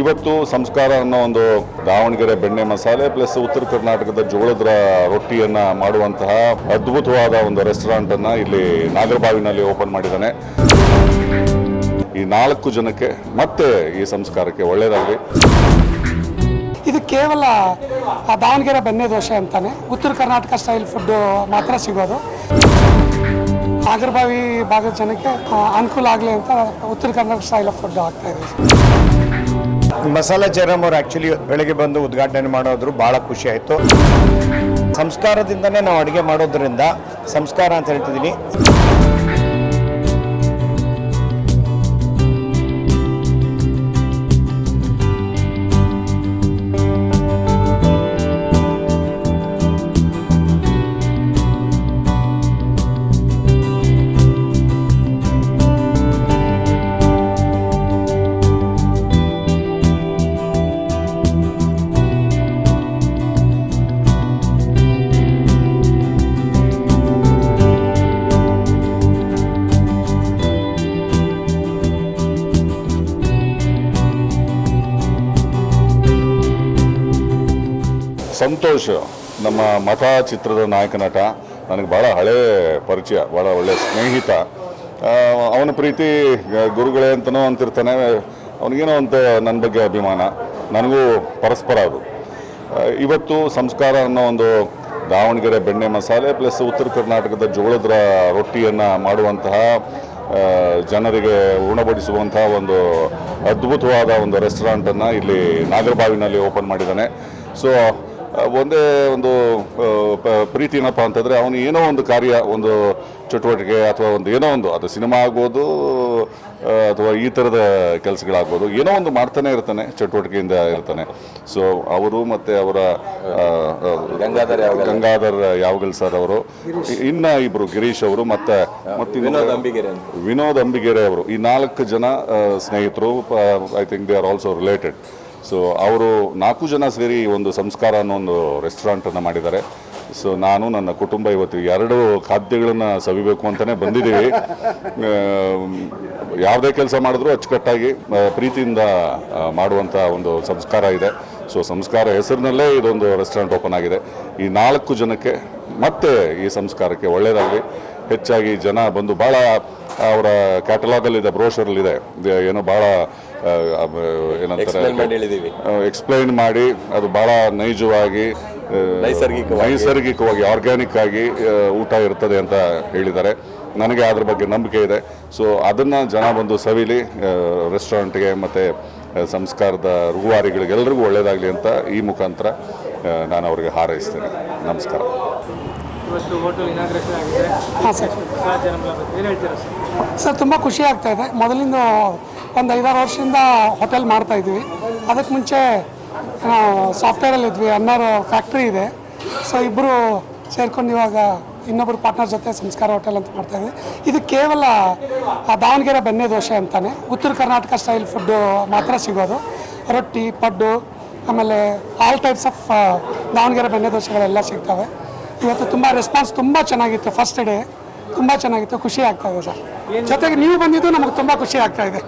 ಇವತ್ತು ಸಂಸ್ಕಾರ ಅನ್ನೋ ಒಂದು ದಾವಣಗೆರೆ ಬೆಣ್ಣೆ ಮಸಾಲೆ ಪ್ಲಸ್ ಉತ್ತರ ಕರ್ನಾಟಕದ ಜೋಳದ ರೊಟ್ಟಿಯನ್ನ ಮಾಡುವಂತಹ ಅದ್ಭುತವಾದ ಒಂದು ರೆಸ್ಟೋರೆಂಟ್ ಅನ್ನ ಇಲ್ಲಿ ನಾಗರಬಾವಿನಲ್ಲಿ ಓಪನ್ ಮಾಡಿದ್ದಾನೆ. ಈ ನಾಲ್ಕು ಜನಕ್ಕೆ ಮತ್ತೆ ಈ ಸಂಸ್ಕಾರಕ್ಕೆ ಒಳ್ಳೆಯದಾಗಲಿ ಇದು ಕೇವಲ ದಾವಣಗೆರೆ ಬೆಣ್ಣೆ ದೋಸೆ ಅಂತಾನೆ. ಉತ್ತರ ಕರ್ನಾಟಕ ಸ್ಟೈಲ್ ಫುಡ್ ಮಾತ್ರ ಸಿಗೋದು. ನಾಗರಬಾವಿ ಭಾಗದ ಜನಕ್ಕೆ ಅನುಕೂಲ ಆಗಲಿ ಅಂತ ಉತ್ತರ ಕರ್ನಾಟಕ ಸ್ಟೈಲ್ ಆಫ್ ಫುಡ್ ಆಗ್ತಾ ಇದೆ. ಮಸಾಲ ಜಯರಾಮ್ ಅವ್ರು ಆ್ಯಕ್ಚುಲಿ ಬೆಳಗ್ಗೆ ಬಂದು ಉದ್ಘಾಟನೆ ಮಾಡೋದ್ರು ಭಾಳ ಖುಷಿ ಆಯಿತು. ಸಂಸ್ಕಾರದಿಂದನೇ ನಾವು ಅಡುಗೆ ಮಾಡೋದ್ರಿಂದ ಸಂಸ್ಕಾರ ಅಂತ ಹೇಳ್ತಿದ್ದೀನಿ. ಸಂತೋಷ್, ನಮ್ಮ ಮಠ ಚಿತ್ರದ ನಾಯಕ ನಟ, ನನಗೆ ಭಾಳ ಹಳೆ ಪರಿಚಯ ಭಾಳ ಒಳ್ಳೆಯ ಸ್ನೇಹಿತ. ಅವನ ಪ್ರೀತಿ ಗುರುಗಳೇ ಅಂತನೂ ಅಂತಿರ್ತಾನೆ. ಅವನಿಗೇನೋ ಅಂತ ನನ್ನ ಬಗ್ಗೆ ಅಭಿಮಾನ. ನನಗೂ ಪರಸ್ಪರ ಅದು. ಇವತ್ತು ಸಂಸ್ಕಾರ ಅನ್ನೋ ಒಂದು ದಾವಣಗೆರೆ ಬೆಣ್ಣೆ ಮಸಾಲೆ ಪ್ಲಸ್ ಉತ್ತರ ಕರ್ನಾಟಕದ ಜೋಳದ ರೊಟ್ಟಿಯನ್ನು ಮಾಡುವಂತಹ ಜನರಿಗೆ ಉಣಬಡಿಸುವಂತಹ ಒಂದು ಅದ್ಭುತವಾದ ಒಂದು ರೆಸ್ಟೋರೆಂಟನ್ನು ಇಲ್ಲಿ ನಾಗರಬಾವಿನಲ್ಲಿ ಓಪನ್ ಮಾಡಿದ್ದಾನೆ. ಸೊ ಒಂದೇ ಒಂದು ಪ್ರೀತಿ ಏನಪ್ಪ ಅಂತಂದರೆ ಅವನು ಏನೋ ಒಂದು ಕಾರ್ಯ ಒಂದು ಚಟುವಟಿಕೆ ಅಥವಾ ಒಂದು ಏನೋ ಒಂದು ಅದು ಸಿನಿಮಾ ಆಗ್ಬೋದು ಅಥವಾ ಈ ಥರದ ಕೆಲಸಗಳಾಗ್ಬೋದು ಏನೋ ಒಂದು ಮಾಡ್ತಾನೆ ಇರ್ತಾನೆ ಚಟುವಟಿಕೆಯಿಂದ ಇರ್ತಾನೆ. ಸೊ ಅವರು ಮತ್ತು ಅವರ ಗಂಗಾಧರ್ ಯಾವಗಲ್. ಗಂಗಾಧರ್ ಯಾವಗಲ್ ಸರ್ ಅವರು? ಇನ್ನು ಇಬ್ಬರು ಗಿರೀಶ್ ಅವರು ಮತ್ತು ಮತ್ತು ವಿನೋದ್ ಅಂಬಿಗೆರೆ ಅಂತ. ವಿನೋದ್ ಅಂಬಿಗೆರೆ ಅವರು. ಈ ನಾಲ್ಕು ಜನ ಸ್ನೇಹಿತರು I think they are also related so ಅವರು ನಾಲ್ಕು ಜನ ಸೇರಿ ಒಂದು ಸಂಸ್ಕಾರ ಅನ್ನೋ ಒಂದು ರೆಸ್ಟೋರೆಂಟನ್ನು ಮಾಡಿದ್ದಾರೆ. ಸೊ ನಾನು, ನನ್ನ ಕುಟುಂಬ ಇವತ್ತು ಎರಡು ಖಾದ್ಯಗಳನ್ನು ಸವಿಬೇಕು ಅಂತಲೇ ಬಂದಿದ್ದೀವಿ. ಯಾವುದೇ ಕೆಲಸ ಮಾಡಿದ್ರೂ ಅಚ್ಚುಕಟ್ಟಾಗಿ ಪ್ರೀತಿಯಿಂದ ಮಾಡುವಂಥ ಒಂದು ಸಂಸ್ಕಾರ ಇದೆ. ಸೊ ಸಂಸ್ಕಾರ ಹೆಸರಿನಲ್ಲೇ ಇದೊಂದು ರೆಸ್ಟೋರೆಂಟ್ ಓಪನ್ ಆಗಿದೆ. ಈ ನಾಲ್ಕು ಜನಕ್ಕೆ ಮತ್ತೆ ಈ ಸಂಸ್ಕಾರಕ್ಕೆ ಒಳ್ಳೆಯದಾಗಲಿ ಹೆಚ್ಚಾಗಿ ಜನ ಬಂದು ಭಾಳ ಅವರ ಕ್ಯಾಟಲಾಗಲ್ಲಿದೆ ಬ್ರೋಷರಲ್ಲಿದೆ ಏನೋ ಭಾಳ ಏನಂತಾರೆ. ಎಕ್ಸ್ಪ್ಲೈನ್ ಮಾಡಿ ಅದು ಭಾಳ ನೈಜವಾಗಿ. ನೈಸರ್ಗಿಕವಾಗಿ. ಆರ್ಗ್ಯಾನಿಕ್ ಆಗಿ ಊಟ ಇರ್ತದೆ ಅಂತ ಹೇಳಿದ್ದಾರೆ. ನನಗೆ ಅದ್ರ ಬಗ್ಗೆ ನಂಬಿಕೆ ಇದೆ. ಸೊ ಅದನ್ನು ಜನ ಬಂದು ಸವಿಲಿ ರೆಸ್ಟೋರೆಂಟ್ಗೆ ಮತ್ತು ಸಂಸ್ಕಾರದ ರೂವಾರಿಗಳಿಗೆಲ್ಲರಿಗೂ ಒಳ್ಳೆಯದಾಗಲಿ ಅಂತ ಈ ಮುಖಾಂತರ ನಾನು ಅವರಿಗೆ ಹಾರೈಸ್ತೇನೆ. ನಮಸ್ಕಾರ. ಇವತ್ತು ಹೋಟೆಲ್ ಇನಾಗ್ರೇಷನ್ ಆಗಿದೆ. ಹಾಂ ಸರ್. ಏನು ಹೇಳ್ತೀರಾ ಸರ್? ಸರ್ ತುಂಬ ಖುಷಿ ಆಗ್ತಾ ಇದೆ. ಮೊದಲಿಂದ ಒಂದು ಐದಾರು ವರ್ಷದಿಂದ ಹೋಟೆಲ್ ಮಾಡ್ತಾ ಇದ್ವಿ. ಅದಕ್ಕೆ ಮುಂಚೆ ಸಾಫ್ಟ್ವೇರಲ್ಲಿ ಇದ್ವಿ. ಅನ್ನೋರು ಫ್ಯಾಕ್ಟ್ರಿ ಇದೆ. ಸೊ ಇಬ್ಬರು ಸೇರ್ಕೊಂಡು ಇವಾಗ ಇನ್ನೊಬ್ಬರು ಪಾರ್ಟ್ನರ್ ಜೊತೆ ಸಂಸ್ಕಾರ ಹೋಟೆಲ್ ಅಂತ ಮಾಡ್ತಾ ಇದ್ವಿ. ಇದು ಕೇವಲ ಆ ದಾವಣಗೆರೆ ಬೆಣ್ಣೆ ದೋಸೆ ಅಂತಾನೆ. ಉತ್ತರ ಕರ್ನಾಟಕ ಸ್ಟೈಲ್ ಫುಡ್ಡು ಮಾತ್ರ ಸಿಗೋದು. ರೊಟ್ಟಿ ಪಡ್ಡು ಆಮೇಲೆ ಆಲ್ ಟೈಪ್ಸ್ ಆಫ್ ದಾವಣಗೆರೆ ಬೆಣ್ಣೆ ದೋಸೆಗಳೆಲ್ಲ ಸಿಗ್ತವೆ. ಇವತ್ತು ತುಂಬ ರೆಸ್ಪಾನ್ಸ್ ತುಂಬ ಚೆನ್ನಾಗಿತ್ತು ಫಸ್ಟ್ ಡೇ ತುಂಬ ಚೆನ್ನಾಗಿತ್ತು. ಖುಷಿ ಆಗ್ತಾ ಇದೆ ಸರ್. ಜೊತೆಗೆ ನೀವು ಬಂದಿದ್ದು ನಮಗೆ ತುಂಬ ಖುಷಿ ಆಗ್ತಾ ಇದೆ.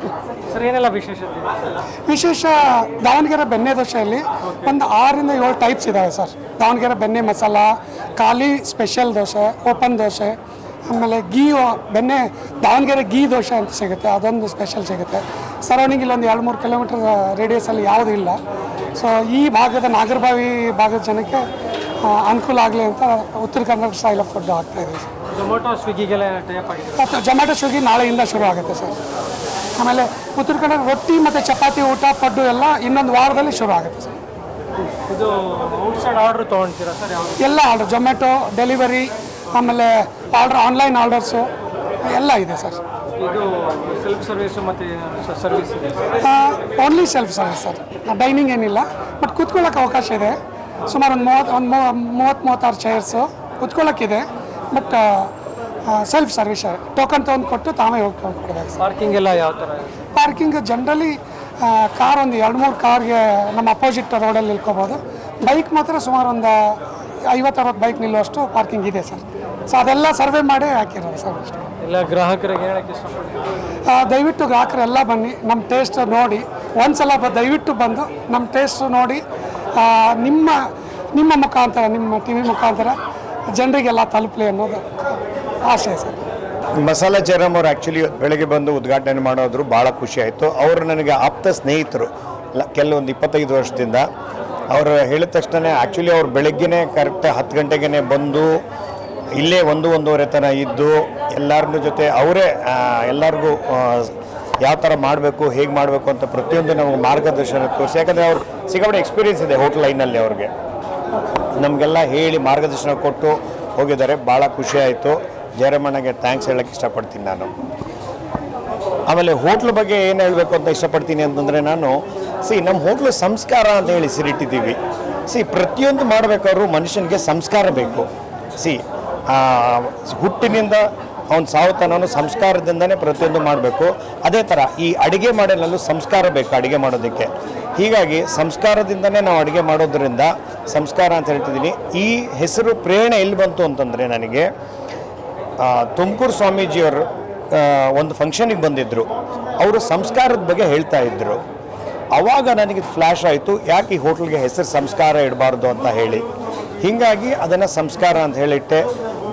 ಸರ್ ಏನೆಲ್ಲ ವಿಶೇಷತೆ? ವಿಶೇಷ ದಾವಣಗೆರೆ ಬೆಣ್ಣೆ ದೋಸೆಯಲ್ಲಿ ಒಂದು ಆರರಿಂದ ಏಳು ಟೈಪ್ಸ್ ಇದ್ದಾವೆ ಸರ್. ದಾವಣಗೆರೆ ಬೆಣ್ಣೆ ಮಸಾಲ ಖಾಲಿ ಸ್ಪೆಷಲ್ ದೋಸೆ ಓಪನ್ ದೋಸೆ ಆಮೇಲೆ ಗೀ ಬೆಣ್ಣೆ ದಾವಣಗೆರೆ ಗೀ ದೋಸೆ ಅಂತ ಸಿಗುತ್ತೆ. ಅದೊಂದು ಸ್ಪೆಷಲ್ ಸಿಗುತ್ತೆ. ಸರೌಂಡಿಂಗ್ ಇಲ್ಲೊಂದು ಎರಡು ಮೂರು ಕಿಲೋಮೀಟರ್ ರೇಡಿಯಸಲ್ಲಿ ಯಾವುದೂ ಇಲ್ಲ. ಸೊ ಈ ಭಾಗದ ನಾಗರಬಾವಿ ಭಾಗದ ಜನಕ್ಕೆ ಅನುಕೂಲ ಆಗಲಿ ಅಂತ ಉತ್ತರ ಕರ್ನಾಟಕ ಸ್ಟೈಲ್ ಆಫ್ ಫುಡ್ ಆಗ್ತಾ ಇದೆ ಸರ್. ಜೊಮೊಟೊ ಸ್ವಿಗ್ಗಿಗೆಲ್ಲ ಟೈಪ್ ಆಗಿದೆ. ಮತ್ತು ಜೊಮ್ಯಾಟೊ ಸ್ವಿಗ್ಗಿ ನಾಳೆಯಿಂದ ಶುರು ಆಗುತ್ತೆ ಸರ್. ಆಮೇಲೆ ಉತ್ತರ ಕನ್ನಡ ರೊಟ್ಟಿ ಮತ್ತು ಚಪಾತಿ ಊಟ ಪಡ್ಡು ಎಲ್ಲ ಇನ್ನೊಂದು ವಾರದಲ್ಲಿ ಶುರು ಆಗುತ್ತೆ ಸರ್. ಇದು ಔಟ್ಸೈಡ್ ಆರ್ಡ್ರ್ ತೊಗೊಳ್ತೀರಾ ಸರ್ ಎಲ್ಲ ಆರ್ಡರ್ ಜೊಮ್ಯಾಟೊ ಡೆಲಿವರಿ ಆಮೇಲೆ ಆರ್ಡರ್ ಆನ್ಲೈನ್ ಆರ್ಡರ್ಸು ಎಲ್ಲ ಇದೆ ಸರ್. ಇದು ಸೆಲ್ಫ್ ಸರ್ವಿಸು ಮತ್ತು ಸರ್ವಿಸ್ ಇದೆ. Only self service sir. Dining ಏನಿಲ್ಲ ಬಟ್ ಕೂತ್ಕೊಳ್ಳೋಕೆ ಅವಕಾಶ ಇದೆ. ಸುಮಾರು ಒಂದು ಮೂವತ್ತು ಒಂದು ಮೂವತ್ತು ಮೂವತ್ತಾರು ಚೇರ್ಸು ಕುತ್ಕೊಳ್ಳೋಕ್ಕಿದೆ ಬಟ್ ಸೆಲ್ಫ್ ಸರ್ವಿಸ್ ಟೋಕನ್ ತೊಗೊಂಡು ಕೊಟ್ಟು ತಾವೇ ಹೋಗಿ ಕೊಡಬೇಕು. ಸರ್ ಪಾರ್ಕಿಂಗ್ ಎಲ್ಲ ಯಾವ ಥರ ಪಾರ್ಕಿಂಗ್ ಜನರಲಿ ಕಾರ್ ಒಂದು ಎರಡು ಮೂರು ಕಾರ್ಗೆ ನಮ್ಮ ಅಪೋಸಿಟ್ ರೋಡಲ್ಲಿ ನಿಲ್ಕೋಬೋದು. ಬೈಕ್ ಮಾತ್ರ ಸುಮಾರು ಒಂದು ಐವತ್ತು ಅರವತ್ತು ಬೈಕ್ ನಿಲ್ಲುವಷ್ಟು ಪಾರ್ಕಿಂಗ್ ಇದೆ ಸರ್. ಸೊ ಅದೆಲ್ಲ ಸರ್ವೆ ಮಾಡಿ ಹಾಕಿರೋದು ಸರ್ ಅಷ್ಟು. ಎಲ್ಲ ಗ್ರಾಹಕರಿಗೆ ಹೇಳಕ್ಕೆ ದಯವಿಟ್ಟು ಗ್ರಾಹಕರೆಲ್ಲ ಬನ್ನಿ ನಮ್ಮ ಟೇಸ್ಟ್ ನೋಡಿ. ಒಂದ್ಸಲ ಬ ದಯವಿಟ್ಟು ಬಂದು ನಮ್ಮ ಟೇಸ್ಟ್ ನೋಡಿ. ನಿಮ್ಮ ನಿಮ್ಮ ಮುಖಾಂತರ, ನಿಮ್ಮ ಟಿ ವಿ ಮುಖಾಂತರ ಜನರಿಗೆಲ್ಲ ತಲುಪಲಿ ಅನ್ನೋದು ಆಶಯ ಸರ್. ಮಸಾಲಾ ಜಯರಾಮ್ ಅವರು ಆ್ಯಕ್ಚುಲಿ ಬೆಳಗ್ಗೆ ಬಂದು ಉದ್ಘಾಟನೆ ಮಾಡೋದ್ರು ಭಾಳ ಖುಷಿ ಆಯಿತು. ಅವರು ನನಗೆ ಆಪ್ತ ಸ್ನೇಹಿತರು. ಕೆಲವೊಂದು ಇಪ್ಪತ್ತೈದು ವರ್ಷದಿಂದ. ಅವರು ಹೇಳಿದ ತಕ್ಷಣ ಆ್ಯಕ್ಚುಲಿ ಅವ್ರು ಬೆಳಗ್ಗೆನೇ ಕರೆಕ್ಟ್ ಹತ್ತು ಗಂಟೆಗೆ ಬಂದು, ಇಲ್ಲೇ ಒಂದು, ಒಂದೂವರೆ ತನಕ ಇದ್ದು ಎಲ್ಲರ ಜೊತೆ, ಅವರೇ ಎಲ್ಲರಿಗೂ ಯಾವ ಥರ ಮಾಡಬೇಕು, ಹೇಗೆ ಮಾಡಬೇಕು ಅಂತ ಪ್ರತಿಯೊಂದು ನಮಗೆ ಮಾರ್ಗದರ್ಶನ ತೋರಿಸಿ. ಯಾಕಂದರೆ ಅವ್ರು ಸಿಗಬೇಕು ಎಕ್ಸ್ಪೀರಿಯನ್ಸ್ ಇದೆ ಹೋಟ್ಲ್ ಲೈನಲ್ಲಿ ಅವ್ರಿಗೆ. ನಮಗೆಲ್ಲ ಹೇಳಿ ಮಾರ್ಗದರ್ಶನ ಕೊಟ್ಟು ಹೋಗಿದ್ದಾರೆ. ಭಾಳ ಖುಷಿ ಆಯಿತು. ಜಯರಮಣ್ಣಗೆ ಥ್ಯಾಂಕ್ಸ್ ಹೇಳೋಕ್ಕೆ ಇಷ್ಟಪಡ್ತೀನಿ ನಾನು. ಆಮೇಲೆ ಹೋಟ್ಲ್ ಬಗ್ಗೆ ಏನು ಹೇಳಬೇಕು ಅಂತ ಇಷ್ಟಪಡ್ತೀನಿ ಅಂತಂದರೆ ನಾನು ಸಿ ನಮ್ಮ ಹೋಟ್ಲು ಸಂಸ್ಕಾರ ಅಂತ ಹೇಳಿ ಸಿರಿಟ್ಟಿದ್ದೀವಿ. ಸಿ ಪ್ರತಿಯೊಂದು ಮಾಡಬೇಕಾದ್ರೂ ಮನುಷ್ಯನಿಗೆ ಸಂಸ್ಕಾರ ಬೇಕು. ಸಿ ಹುಟ್ಟಿನಿಂದ ಅವನ ಸಾವುತನೂ ಸಂಸ್ಕಾರದಿಂದನೇ ಪ್ರತಿಯೊಂದು ಮಾಡಬೇಕು. ಅದೇ ಥರ ಈ ಅಡುಗೆ ಮಾಡಲಲ್ಲೂ ಸಂಸ್ಕಾರ ಬೇಕು ಅಡುಗೆ ಮಾಡೋದಕ್ಕೆ. ಹೀಗಾಗಿ ಸಂಸ್ಕಾರದಿಂದನೇ ನಾವು ಅಡುಗೆ ಮಾಡೋದ್ರಿಂದ ಸಂಸ್ಕಾರ ಅಂತ ಹೇಳ್ತಿದ್ದೀನಿ. ಈ ಹೆಸರು ಪ್ರೇರಣೆ ಎಲ್ಲಿ ಬಂತು ಅಂತಂದರೆ ನನಗೆ ತುಮಕೂರು ಸ್ವಾಮೀಜಿಯವರು ಒಂದು ಫಂಕ್ಷನಿಗೆ ಬಂದಿದ್ದರು ಅವರು ಸಂಸ್ಕಾರದ ಬಗ್ಗೆ ಹೇಳ್ತಾ ಇದ್ದರು ಆವಾಗ ನನಗೆ ಫ್ಲ್ಯಾಶ್ ಆಯಿತು. ಯಾಕೆ ಈ ಹೋಟ್ಲಿಗೆ ಹೆಸರು ಸಂಸ್ಕಾರ ಇಡಬಾರ್ದು ಅಂತ ಹೇಳಿ. ಹೀಗಾಗಿ ಅದನ್ನು ಸಂಸ್ಕಾರ ಅಂತ ಹೇಳಿಟ್ಟೆ.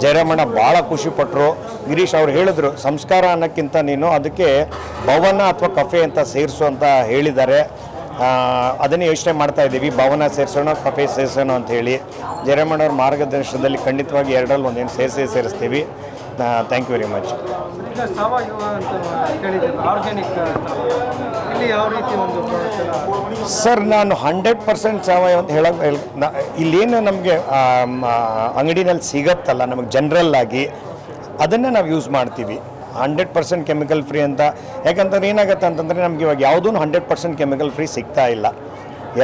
ಜಯರಾಮಣ್ಣ ಭಾಳ ಖುಷಿಪಟ್ಟರು ಗಿರೀಶ್ ಅವ್ರು ಹೇಳಿದ್ರು, ಸಂಸ್ಕಾರ ಅನ್ನೋಕ್ಕಿಂತ ನೀನು ಅದಕ್ಕೆ ಭವನ ಅಥವಾ ಕಫೆ ಅಂತ ಸೇರಿಸು ಅಂತ ಹೇಳಿದ್ದಾರೆ. ಅದನ್ನೇ ಯೋಚನೆ ಮಾಡ್ತಾ ಇದ್ದೀವಿ. ಭವನ ಸೇರಿಸೋಣ, ಕಫೆ ಸೇರಿಸೋಣ ಅಂತ ಹೇಳಿ. ಜಯರಾಮಣ್ಣವ್ರ ಮಾರ್ಗದರ್ಶನದಲ್ಲಿ ಖಂಡಿತವಾಗಿ ಎರಡರಲ್ಲಿ ಒಂದೇನು ಸೇರಿಸಿ ಸೇರಿಸ್ತೀವಿ. Thank you very much sir, ನಾನು ಹಂಡ್ರೆಡ್ ಪರ್ಸೆಂಟ್ ಸಾವಯವ ಅಂತ ಹೇಳ ಇಲ್ಲೇನು ನಮಗೆ ಅಂಗಡಿನಲ್ಲಿ ಸಿಗತ್ತಲ್ಲ, ನಮಗೆ ಜನರಲ್ ಆಗಿ ಅದನ್ನೇ ನಾವು ಯೂಸ್ ಮಾಡ್ತೀವಿ. ಹಂಡ್ರೆಡ್ ಪರ್ಸೆಂಟ್ ಕೆಮಿಕಲ್ ಫ್ರೀ ಅಂತ. ಯಾಕಂತಂದ್ರೆ ಏನಾಗುತ್ತೆ ಅಂತಂದರೆ ನಮ್ಗೆ ಇವಾಗ ಯಾವುದೂ ಹಂಡ್ರೆಡ್ ಪರ್ಸೆಂಟ್ ಕೆಮಿಕಲ್ ಫ್ರೀ ಸಿಗ್ತಾ ಇಲ್ಲ.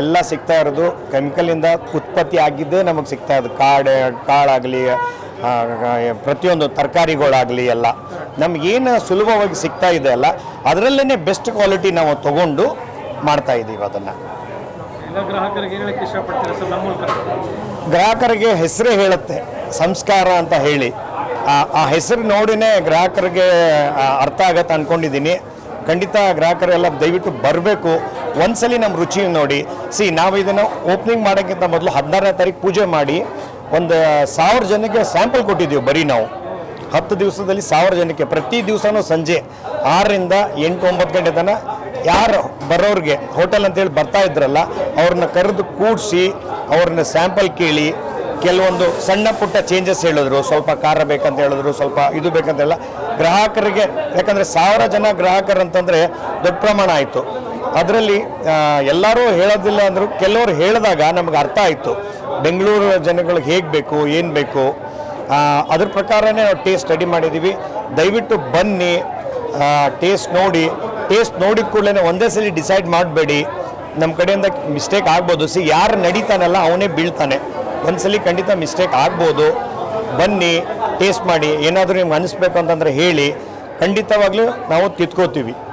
ಎಲ್ಲ ಸಿಗ್ತಾ ಇರೋದು ಕೆಮಿಕಲಿಂದ ಉತ್ಪತ್ತಿ ಆಗಿದ್ದೇ ನಮಗೆ ಸಿಗ್ತಾ ಇರೋದು. ಕಾಡು, ಕಾಳಾಗಲಿ ಪ್ರತಿಯೊಂದು ತರಕಾರಿಗಳಾಗಲಿ ಎಲ್ಲ. ನಮಗೇನು ಸುಲಭವಾಗಿ ಸಿಗ್ತಾ ಇದೆ ಅಲ್ಲ ಅದರಲ್ಲೇ ಬೆಸ್ಟ್ ಕ್ವಾಲಿಟಿ ನಾವು ತಗೊಂಡು ಮಾಡ್ತಾ ಇದ್ದೀವಿ ಅದನ್ನು. ಗ್ರಾಹಕರಿಗೆ ಹೆಸರೇ ಹೇಳುತ್ತೆ ಸಂಸ್ಕಾರ ಅಂತ ಹೇಳಿ. ಆ- ಆ ಹೆಸರು ನೋಡಿನೇ ಗ್ರಾಹಕರಿಗೆ ಅರ್ಥ ಆಗತ್ತೆ ಅಂದ್ಕೊಂಡಿದ್ದೀನಿ ಖಂಡಿತ ಗ್ರಾಹಕರೆಲ್ಲ ದಯವಿಟ್ಟು ಬರಬೇಕು. ಒಂದ್ಸಲಿ ನಮ್ಮ ರುಚಿ ನೋಡಿ. ಸಿ ನಾವು ಇದನ್ನು ಓಪನಿಂಗ್ ಮಾಡೋಕ್ಕಿಂತ ಮೊದಲು ಹದಿನಾರನೇ ತಾರೀಕು ಪೂಜೆ ಮಾಡಿ ಒಂದು ಸಾವಿರ ಜನಕ್ಕೆ ಸ್ಯಾಂಪಲ್ ಕೊಟ್ಟಿದ್ದೀವಿ ಬರೀ ನಾವು. ಹತ್ತು ದಿವಸದಲ್ಲಿ ಸಾವಿರ ಜನಕ್ಕೆ ಪ್ರತಿ ದಿವಸನೂ ಸಂಜೆ ಆರರಿಂದ ಎಂಟು ಒಂಬತ್ತು ಗಂಟೆ ತನಕ ಯಾರು ಬರೋರಿಗೆ ಹೋಟೆಲ್ ಅಂತೇಳಿ ಬರ್ತಾ ಇದ್ರಲ್ಲ, ಅವ್ರನ್ನ ಕರೆದು ಕೂಡಿಸಿ, ಅವ್ರನ್ನ ಸ್ಯಾಂಪಲ್ ಕೇಳಿ, ಕೆಲವೊಂದು ಸಣ್ಣ ಪುಟ್ಟ ಚೇಂಜಸ್ ಹೇಳಿದ್ರು. ಸ್ವಲ್ಪ ಖಾರ ಬೇಕಂತ ಹೇಳಿದ್ರು, ಸ್ವಲ್ಪ ಇದು ಬೇಕಂತ ಹೇಳ ಗ್ರಾಹಕರಿಗೆ, ಯಾಕಂದರೆ ಸಾವಿರ ಜನ ಗ್ರಾಹಕರು ಅಂತಂದರೆ ದೊಡ್ಡ ಪ್ರಮಾಣ ಆಯಿತು. ಅದರಲ್ಲಿ ಎಲ್ಲರೂ ಹೇಳೋದಿಲ್ಲ ಅಂದರು, ಕೆಲವರು ಹೇಳಿದಾಗ ನಮ್ಗೆ ಅರ್ಥ ಆಯಿತು. ಬೆಂಗಳೂರು ಜನಗಳಿಗೆ ಹೇಗೆ ಬೇಕು, ಏನು ಬೇಕು ಅದ್ರ ಪ್ರಕಾರನೇ ನಾವು ಟೇಸ್ಟ್ ಸ್ಟಡಿ ಮಾಡಿದ್ದೀವಿ ದಯವಿಟ್ಟು ಬನ್ನಿ ಟೇಸ್ಟ್ ನೋಡಿ. ಟೇಸ್ಟ್ ನೋಡಿದ ಕೂಡಲೇ ಒಂದೇ ಸಲ ಡಿಸೈಡ್ ಮಾಡಬೇಡಿ. ನಮ್ಮ ಕಡೆಯಿಂದ ಮಿಸ್ಟೇಕ್ ಆಗ್ಬೋದು. ಸಿ ಯಾರು ನಡೀತಾನಲ್ಲ, ಅವನೇ ಬೀಳ್ತಾನೆ. ಒಂದ್ಸಲಿ ಖಂಡಿತ ಮಿಸ್ಟೇಕ್ ಆಗ್ಬೋದು. ಬನ್ನಿ ಟೇಸ್ಟ್ ಮಾಡಿ. ಏನಾದರೂ ನಿಮ್ಗೆ ಅನಿಸ್ಬೇಕು ಅಂತಂದರೆ ಹೇಳಿ. ಖಂಡಿತವಾಗಲೂ ನಾವು ತಿದ್ಕೋತೀವಿ